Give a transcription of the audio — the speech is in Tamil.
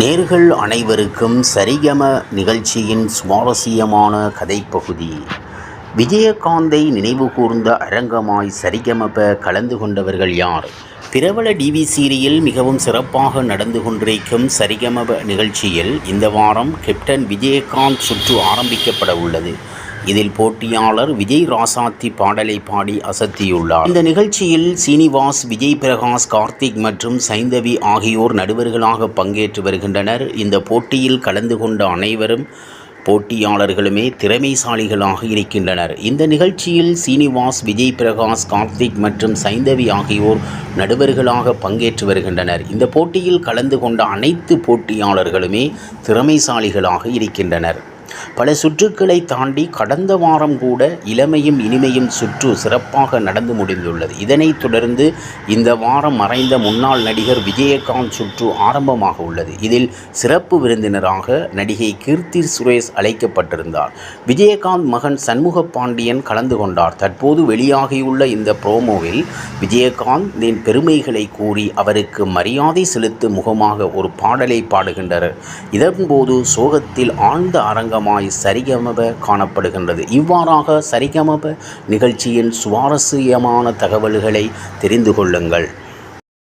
நேர்கள் அனைவருக்கும் சரிகம நிகழ்ச்சியின் சுவாரஸ்யமான கதைப்பகுதி. விஜயகாந்தை நினைவு கூர்ந்த அரங்கமாய் சரிகமப கலந்து கொண்டவர்கள் யார்? பிரபல டிவி சீரியல் மிகவும் சிறப்பாக நடந்து கொண்டிருக்கும் சரிகமப நிகழ்ச்சியில் இந்த வாரம் கேப்டன் விஜயகாந்த் சுற்று ஆரம்பிக்கப்பட உள்ளது. இதில் போட்டியாளர் விஜய் ராசாத்தி பாடலை பாடி அசத்தியுள்ளார். இந்த நிகழ்ச்சியில் சீனிவாஸ் விஜய் பிரகாஷ் கார்த்திக் மற்றும் சைந்தவி ஆகியோர் நடுவர்களாக பங்கேற்று வருகின்றனர். இந்த போட்டியில் கலந்து கொண்ட அனைவரும் போட்டியாளர்களுமே திறமைசாலிகளாக இருக்கின்றனர். இந்த நிகழ்ச்சியில் சீனிவாஸ் விஜய் பிரகாஷ் கார்த்திக் மற்றும் சைந்தவி ஆகியோர் நடுவர்களாக பங்கேற்று வருகின்றனர். இந்த போட்டியில் கலந்து கொண்ட அனைத்து போட்டியாளர்களுமே திறமைசாலிகளாக இருக்கின்றனர். பல சுற்றுக்களை தாண்டி கடந்த வாரம் கூட இளமையும் இனிமையும் சுற்று சிறப்பாக நடந்து முடிந்துள்ளது. இதனைத் தொடர்ந்து இந்த வாரம் மறைந்த முன்னாள் நடிகர் விஜயகாந்த் சுற்று ஆரம்பமாக உள்ளது. இதில் சிறப்பு விருந்தினராக நடிகை கீர்த்தி சுரேஷ் அழைக்கப்பட்டிருந்தார். விஜயகாந்த் மகன் சண்முக பாண்டியன் கலந்து கொண்டார். தற்போது வெளியாகியுள்ள இந்த ப்ரோமோவில் விஜயகாந்தின் பெருமைகளை கூறி அவருக்கு மரியாதை செலுத்தும் முகமாக ஒரு பாடலை பாடுகின்றனர். இதன்போது சோகத்தில் ஆழ்ந்த அரங்கம் அரங்கமாய் சரிகமப காணப்படுகின்றது. இவ்வாறாக சரிகமப நிகழ்ச்சியின் சுவாரஸ்யமான தகவல்களை தெரிந்து கொள்ளுங்கள்.